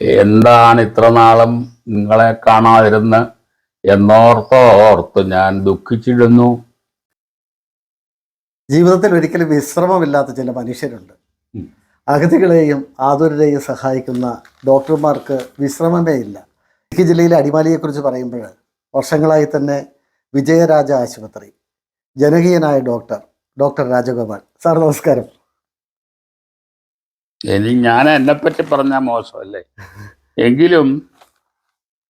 എന്താണ് ഇത്ര നാളും നിങ്ങളെ കാണാതിരുന്ന്? എന്നോർത്തോർത്ത് ഞാൻ ദുഃഖിച്ചിടുന്നു ജീവിതത്തിൽ ഒരിക്കലും വിശ്രമമില്ലാത്ത ചില മനുഷ്യരുണ്ട്. അഗതികളെയും ആതുരരെയും സഹായിക്കുന്ന ഡോക്ടർമാർക്ക് വിശ്രമമേ ഇല്ല. ഇടുക്കി ജില്ലയിലെ അടിമാലിയെക്കുറിച്ച് പറയുമ്പോൾ വർഷങ്ങളായി തന്നെ വിജയരാജ ആശുപത്രി. ജനകീയനായ ഡോക്ടർ ഡോക്ടർ രാജഗോപാൽ. സാർ നമസ്കാരം. ഇനി ഞാൻ എന്നെപ്പറ്റി പറഞ്ഞാൽ മോശമല്ലേ? എങ്കിലും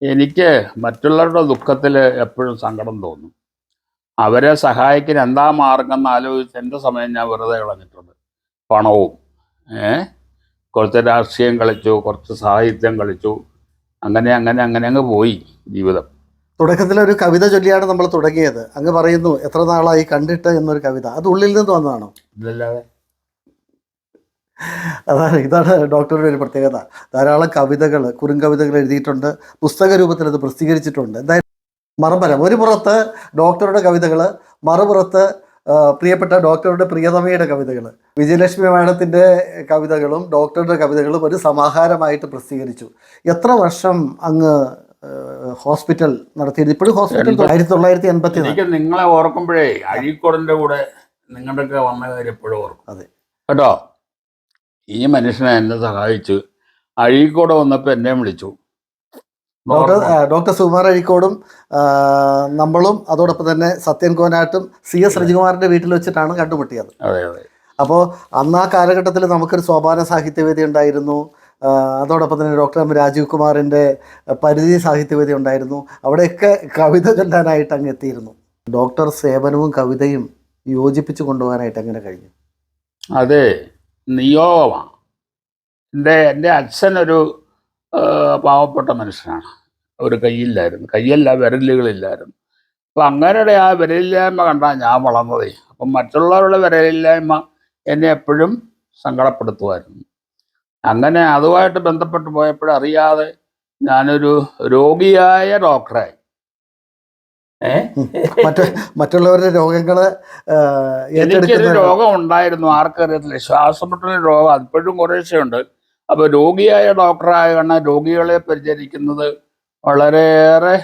എനിക്ക് മറ്റുള്ളവരുടെ ദുഃഖത്തിൽ എപ്പോഴും സങ്കടം തോന്നും. അവരെ സഹായിക്കാൻ എന്താ മാർഗം എന്ന് ആലോചിച്ച് എന്റെ സമയം ഞാൻ വെറുതെ കളഞ്ഞിട്ടുണ്ട്. പണവും ഏ? കുറച്ച് രാഷ്ട്രീയം കളിച്ചു കുറച്ച് സാഹിത്യം കളിച്ചു. അങ്ങനെ അങ്ങനെ അങ്ങനെ അങ്ങ് പോയി ജീവിതം. തുടക്കത്തിൽ ഒരു കവിത ചൊല്ലിയാണ് നമ്മൾ തുടങ്ങിയത്. അങ്ങ് പറയുന്നു എത്ര നാളായി കണ്ടിട്ട് എന്നൊരു കവിത. അത് ഉള്ളിൽ നിന്ന് വന്നതാണോ? ഇതല്ലാതെ അതാണ് ഇതാണ് ഡോക്ടറുടെ ഒരു പ്രത്യേകത. ധാരാളം കവിതകൾ കുറുങ്കവിതകൾ എഴുതിയിട്ടുണ്ട്. പുസ്തക രൂപത്തിൽ അത് പ്രസിദ്ധീകരിച്ചിട്ടുണ്ട്. എന്തായാലും മറുപരം ഒരു പുറത്ത് ഡോക്ടറുടെ കവിതകൾ മറുപുറത്ത് പ്രിയപ്പെട്ട ഡോക്ടറുടെ പ്രിയതമയുടെ കവിതകൾ വിജയലക്ഷ്മി മാഡത്തിന്റെ കവിതകളും ഡോക്ടറുടെ കവിതകളും ഒരു സമാഹാരമായിട്ട് പ്രസിദ്ധീകരിച്ചു. എത്ര വർഷം അങ്ങ് ഹോസ്പിറ്റൽ നടത്തിയത് ഇപ്പോഴും ഹോസ്പിറ്റൽ ആയിരത്തി തൊള്ളായിരത്തി എൺപത്തി നിങ്ങളെ ഓർക്കുമ്പോഴേ അഴീക്കോടിന്റെ കൂടെ നിങ്ങളുടെയൊക്കെ വന്ന കാര്യം എപ്പോഴും ഓർക്കും. അതെ. കേട്ടോ? ഈ മനുഷ്യനെ എന്നെ സഹായിച്ചു അഴീക്കോട് വന്നപ്പോൾ എന്നെ വിളിച്ചു. ഡോക്ടർ ഡോക്ടർ സുകുമാർ അഴീക്കോടും നമ്മളും അതോടൊപ്പം തന്നെ സത്യൻ കോനാട്ടും സി എസ് രജികുമാറിന്റെ വീട്ടിൽ വെച്ചിട്ടാണ് കണ്ടുമുട്ടിയത്. അതെ അതെ. അപ്പോൾ അന്ന് ആ കാലഘട്ടത്തിൽ നമുക്കൊരു സോപാന സാഹിത്യവേദി ഉണ്ടായിരുന്നു. അതോടൊപ്പം തന്നെ ഡോക്ടർ എം രാജീവ് കുമാറിന്റെ പരിധി സാഹിത്യവേദി ഉണ്ടായിരുന്നു. അവിടെയൊക്കെ കവിത ചൊല്ലാനായിട്ട് അങ്ങ് എത്തിയിരുന്നു. ഡോക്ടർ സേവനവും കവിതയും യോജിപ്പിച്ച് കൊണ്ടുപോകാനായിട്ട് അങ്ങനെ കഴിഞ്ഞു? അതെ. നിയോഗമാണ് എന്റെ എന്റെ അച്ഛനൊരു പാവപ്പെട്ട മനുഷ്യനാണ്. ഒരു കൈയില്ലായിരുന്നു കൈയല്ല വിരലുകളില്ലായിരുന്നു. അപ്പം അങ്ങനെയുടെ ആ വിരലില്ലായ്മ കണ്ടാൽ ഞാൻ വളർന്നതേ. അപ്പം മറ്റുള്ളവരുടെ വിരലില്ലായ്മ എന്നെ എപ്പോഴും സങ്കടപ്പെടുത്തുമായിരുന്നു. അങ്ങനെ അതുമായിട്ട് ബന്ധപ്പെട്ട് പോയപ്പോഴറിയാതെ ഞാനൊരു രോഗിയായ ഡോക്ടറായി. മറ്റ് മറ്റുള്ളവരുടെ രോഗങ്ങൾ എനിക്കൊരു ഏറ്റെടുക്കുന്ന രോഗം ഉണ്ടായിരുന്നു ആർക്കറിയത്തില്ല. ശ്വാസമുട്ടലിന് രോഗം അതിപ്പോഴും കുറേശ്ശെ ഉണ്ട് അപ്പൊ രോഗിയായ ഡോക്ടറായ കാരണം രോഗികളെ പരിചരിക്കുന്നത് വളരെയേറെ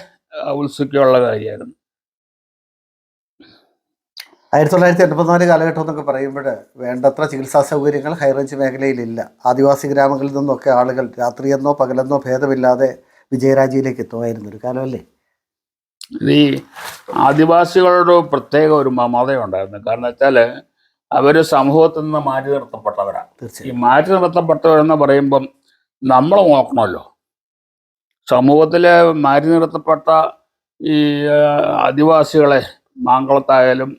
ഉത്സുഖ്യമുള്ള കാര്യമായിരുന്നു. ആയിരത്തി തൊള്ളായിരത്തി എൺപത്തിനാല് കാലഘട്ടം എന്നൊക്കെ പറയുമ്പോൾ വേണ്ടത്ര ചികിത്സാ സൗകര്യങ്ങൾ ഹൈറേഞ്ച് മേഖലയിലില്ല ആദിവാസി ഗ്രാമങ്ങളിൽ നിന്നൊക്കെ ആളുകൾ രാത്രിയെന്നോ പകലെന്നോ ഭേദമില്ലാതെ വിജയരാജിയിലേക്ക് എത്തുമായിരുന്നു ഒരു കാലമല്ലേ ഈ ആദിവാസികളുടെ പ്രത്യേക ഒരു മമതയുണ്ടായിരുന്നു കാരണം വെച്ചാൽ അവർ സമൂഹത്തിൽ നിന്ന് മാറ്റി നിർത്തപ്പെട്ടവരാണ്. ഈ മാറ്റി നിർത്തപ്പെട്ടവരെന്ന് പറയുമ്പം നമ്മൾ നോക്കണമല്ലോ. സമൂഹത്തിലെ മാറ്റി നിർത്തപ്പെട്ട ഈ ആദിവാസികളെ മാങ്കുളത്തായാലും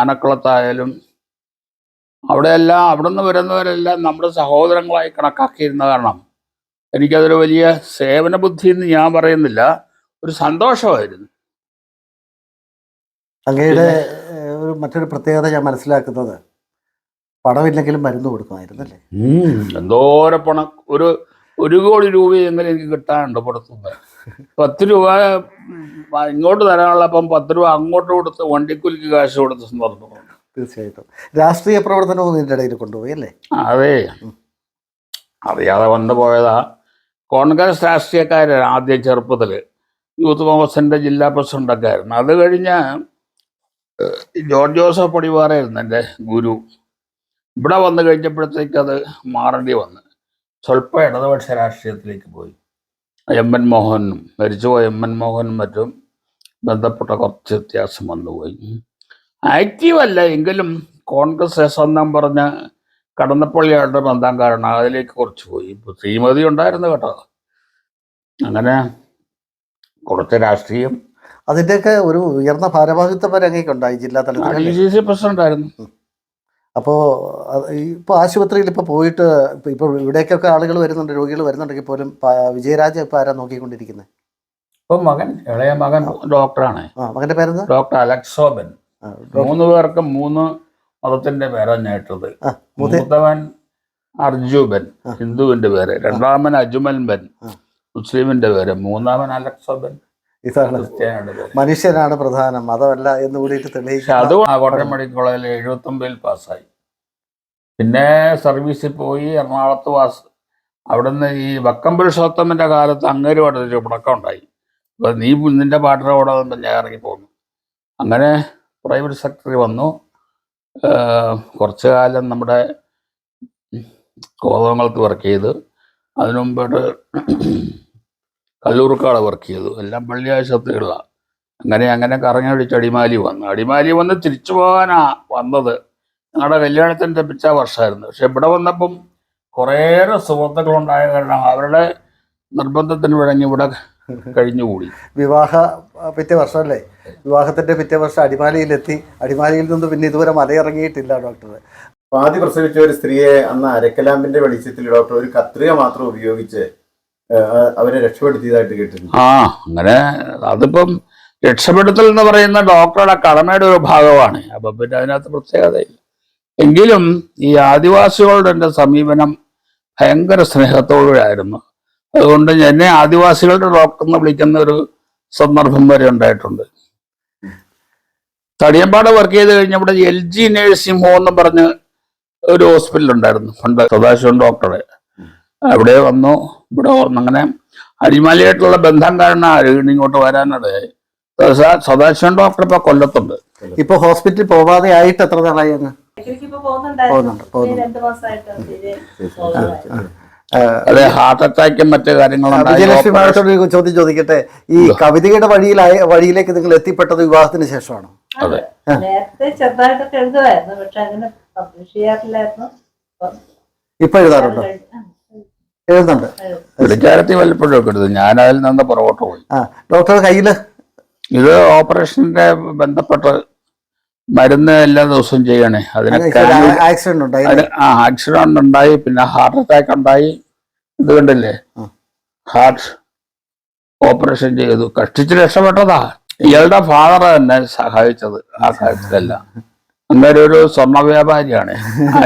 ആനക്കുളത്തായാലും അവിടെയെല്ലാം അവിടെ നിന്ന് വരുന്നവരെല്ലാം നമ്മുടെ സഹോദരങ്ങളായി കണക്കാക്കിയിരുന്ന കാരണം എനിക്കതൊരു വലിയ സേവന ബുദ്ധി എന്ന് ഞാൻ പറയുന്നില്ല. ഒരു സന്തോഷമായിരുന്നു. അങ്ങയുടെ ഒരു മറ്റൊരു പ്രത്യേകത ഞാൻ മനസ്സിലാക്കുന്നത്. പണമില്ലെങ്കിലും മരുന്ന് കൊടുക്കുമായിരുന്നു അല്ലേ എന്തോരം പണം. ഒരു ഒരു കോടി രൂപയെങ്കിലും എനിക്ക് കിട്ടാനുണ്ട് പുറത്തുനിന്ന് പത്ത് രൂപ ഇങ്ങോട്ട് തരാനുള്ള അപ്പം പത്ത് രൂപ അങ്ങോട്ട് കൊടുത്ത് വണ്ടിക്കൂലിക്ക് കാശ് കൊടുത്ത് സന്ദർഭമുണ്ട് തീർച്ചയായിട്ടും. രാഷ്ട്രീയ പ്രവർത്തനവും ഇതിന്റെ ഇടയിൽ കൊണ്ടുപോയി അല്ലേ? അതെ. അറിയാതെ വന്നു പോയതാ. കോൺഗ്രസ് രാഷ്ട്രീയക്കാരാണ് ആദ്യം ചെറുപ്പത്തിൽ യൂത്ത് കോൺഗ്രസിന്റെ ജില്ലാ പ്രസിഡന്റൊക്കെ ആയിരുന്നു. അത് കഴിഞ്ഞ് ജോർജ് ജോസഫ് പടിവാറായിരുന്നു എന്റെ ഗുരു. ഇവിടെ വന്നു കഴിഞ്ഞപ്പോഴത്തേക്ക് അത് മാറേണ്ടി വന്നു. സ്വല്പം ഇടതുപക്ഷ രാഷ്ട്രീയത്തിലേക്ക് പോയി. എം എൻ മോഹനും മരിച്ചുപോയ എം എൻ മോഹനും മറ്റും ബന്ധപ്പെട്ട കുറച്ച് വ്യത്യാസം വന്നുപോയി ആക്റ്റീവ് അല്ല എങ്കിലും കോൺഗ്രസ് സ്വന്തം പറഞ്ഞ കടന്നപ്പള്ളിയായിട്ട് ബന്ധം കാരണം അതിലേക്ക് കുറച്ച് പോയി. ഇപ്പൊ ശ്രീമതി ഉണ്ടായിരുന്നു കേട്ടോ. അങ്ങനെ കുറച്ച് രാഷ്ട്രീയം. അതിന്റെയൊക്കെ ഒരു ഉയർന്ന ഭാരവാഹിത്വം വരെ അങ്ങേക്ക് ഉണ്ടായി ജില്ലാ ഡി തലത്തിൽ സി സി ആയിരുന്നു അപ്പോൾ ഇപ്പോൾ ആശുപത്രിയിൽ ഇപ്പോൾ പോയിട്ട് ഇപ്പോൾ ഇവിടേക്കൊക്കെ ആളുകൾ വരുന്നുണ്ട് രോഗികൾ വരുന്നുണ്ടെങ്കിൽ പോലും വിജയരാജ ഇപ്പോൾ ആരാ നോക്കിക്കൊണ്ടിരിക്കുന്നത് ഇപ്പൊ മകൻ ഇളയ മകൻ ഡോക്ടറാണ്. മകന്റെ പേരെന്താ? ഡോക്ടർ അലക്സോബൻ മൂന്ന് പേർക്ക് മൂന്ന് മതത്തിന്റെ പേരാണ് ഞാനിട്ടത് മൂത്തവൻ അർജുബൻ. ഹിന്ദുവിന്റെ പേര്. രണ്ടാമൻ അജുമൽ ബൻ. മുസ്ലിമിന്റെ പേര് മൂന്നാമൻ അലക്സബൻ ഇതാണ് മനുഷ്യനാണ് പ്രധാനം മതമല്ല എന്ന് കൂടിയിട്ട് തെളിയിച്ചു തെളിയിക്കുക അത് കോട്ടയം മെഡിക്കൽ കോളേജിൽ എഴുപത്തൊമ്പതിൽ പാസ്സായി. പിന്നെ സർവീസിൽ പോയി എറണാകുളത്ത് വാസ് അവിടുന്ന് ഈ വക്കം പുരുഷോത്തമന്റെ കാലത്ത് അങ്ങേരുമായിട്ട് ഒരു മുടക്കം ഉണ്ടായി അപ്പൊ നീ നിന്റെ പാട്ടിന്റെ കൂടെ അതൊന്നും ഞാൻ ഇറങ്ങി പോന്നു. അങ്ങനെ പ്രൈവറ്റ് സെക്രട്ടറി വന്നു. കുറച്ചു കാലം നമ്മുടെ കോതമംഗലത്ത് വർക്ക് ചെയ്ത്. അതിനു മുമ്പായിട്ട് കല്ലൂർക്കാട് വർക്ക് ചെയ്തു. എല്ലാം പള്ളിയാശുപത്രികളാണ് അങ്ങനെ അങ്ങനെ കറങ്ങടിച്ച് അടിമാലി വന്നു. അടിമാലി വന്ന് തിരിച്ചു പോകാനാ വന്നത്. ഞങ്ങളുടെ കല്യാണത്തിന്റെ പിറ്റേ വർഷമായിരുന്നു പക്ഷെ ഇവിടെ വന്നപ്പം കുറേയേറെ സുഹൃത്തുക്കളുണ്ടായ കാരണം അവരുടെ നിർബന്ധത്തിന് വഴങ്ങി ഇവിടെ കഴിഞ്ഞുകൂടി. വിവാഹ പിറ്റേ വർഷമല്ലേ വിവാഹത്തിന്റെ പിറ്റേ വർഷം അടിമാലിയിലെത്തി. അടിമാലിയിൽ നിന്ന് പിന്നെ ഇതുവരെ മലയിറങ്ങിയിട്ടില്ല ഡോക്ടർ ആദ്യ പ്രസവിച്ച ഒരു സ്ത്രീയെ അന്ന് അരക്കലാമ്പിന്റെ വെളിച്ചത്തിൽ ഡോക്ടർ ഒരു കത്രിക മാത്രം ഉപയോഗിച്ച് അവരെ രക്ഷപ്പെടുത്തിയതായിട്ട് കേട്ടിട്ടുണ്ട്. ആ അങ്ങനെ അതിപ്പം രക്ഷപ്പെടുത്തൽ എന്ന് പറയുന്ന ഡോക്ടറുടെ കടമയുടെ ഒരു ഭാഗമാണ്. അപ്പം പിന്നെ അതിനകത്ത് പ്രത്യേകതയില്ല. എങ്കിലും ഈ ആദിവാസികളുടെ എന്റെ സമീപനം ഭയങ്കര സ്നേഹത്തോടെയായിരുന്നു. അതുകൊണ്ട് എന്നെ ആദിവാസികളുടെ ഡോക്ടർ എന്ന് വിളിക്കുന്ന ഒരു സന്ദർഭം വരെ ഉണ്ടായിട്ടുണ്ട്. തടിയമ്പാട് വർക്ക് ചെയ്ത് കഴിഞ്ഞപ്പോൾ എൽ ജി നേഴ്സിംഗ് ഹോം എന്ന് പറഞ്ഞ് ഒരു ഹോസ്പിറ്റൽ ഉണ്ടായിരുന്നു. പണ്ട് സദാശിവൻ ഡോക്ടറെ അവിടെ വന്നു. ഇവിടെ അങ്ങനെ അടിമാലിയായിട്ടുള്ള ബന്ധം കാരണം ഇങ്ങോട്ട് വരാനിടയായി സദാ- സദാശിവൻ ഡോക്ടർ ഇപ്പൊ കൊല്ലത്തുണ്ട്. ഇപ്പൊ ഹോസ്പിറ്റലിൽ പോവാതെ ആയിട്ട് എത്ര നാളായി അങ്ങ്? പോകുന്നുണ്ട്, പോകുന്നുണ്ട്. അതെ ഹാർട്ട് അറ്റാക്കും മറ്റു മാഡത്തോട് ചോദ്യം ചോദിക്കട്ടെ? ഈ കവിതയുടെ വഴിയിലായ വഴിയിലേക്ക് നിങ്ങൾ എത്തിപ്പെട്ടത് വിവാഹത്തിന് ശേഷമാണോ? അതെ. നേരത്തെ ചെറുതായിട്ടൊക്കെ എഴുതുമായിരുന്നു പക്ഷെ അങ്ങനെ പബ്ലിഷ് ചെയ്യാറില്ലായിരുന്നു. ഇപ്പം ഇപ്പൊ എഴുതാറുണ്ടോ. എഴുതുന്നുണ്ട്. എഴുതും. വിളിക്കാരത്തി വല്ലപ്പോഴും ഒക്കെ എടുത്തു. ഞാൻ അതിൽ നിന്ന് പുറകോട്ട് പോയി. ആ ഡോക്ടർ കയ്യിൽ? ഇത് ഓപ്പറേഷന്റെ ബന്ധപ്പെട്ട് മരുന്ന് എല്ലാ ദിവസവും ചെയ്യണേ. അതിന് ആക്സിഡന്റ് ഉണ്ടായി ആ ആക്സിഡന്റ് ഉണ്ടായി പിന്നെ ഹാർട്ട് അറ്റാക്ക് ഉണ്ടായി. ഇത് കണ്ടില്ലേ? ഹാർട്ട് ഓപ്പറേഷൻ ചെയ്തു. കഷ്ടിച്ച് രക്ഷപ്പെട്ടതാ. ഇയാളുടെ ഫാദർ തന്നെ സഹായിച്ചത്. ആ കാര്യത്തിലല്ല അങ്ങനെ ഒരു സ്വർണ വ്യാപാരിയാണ്.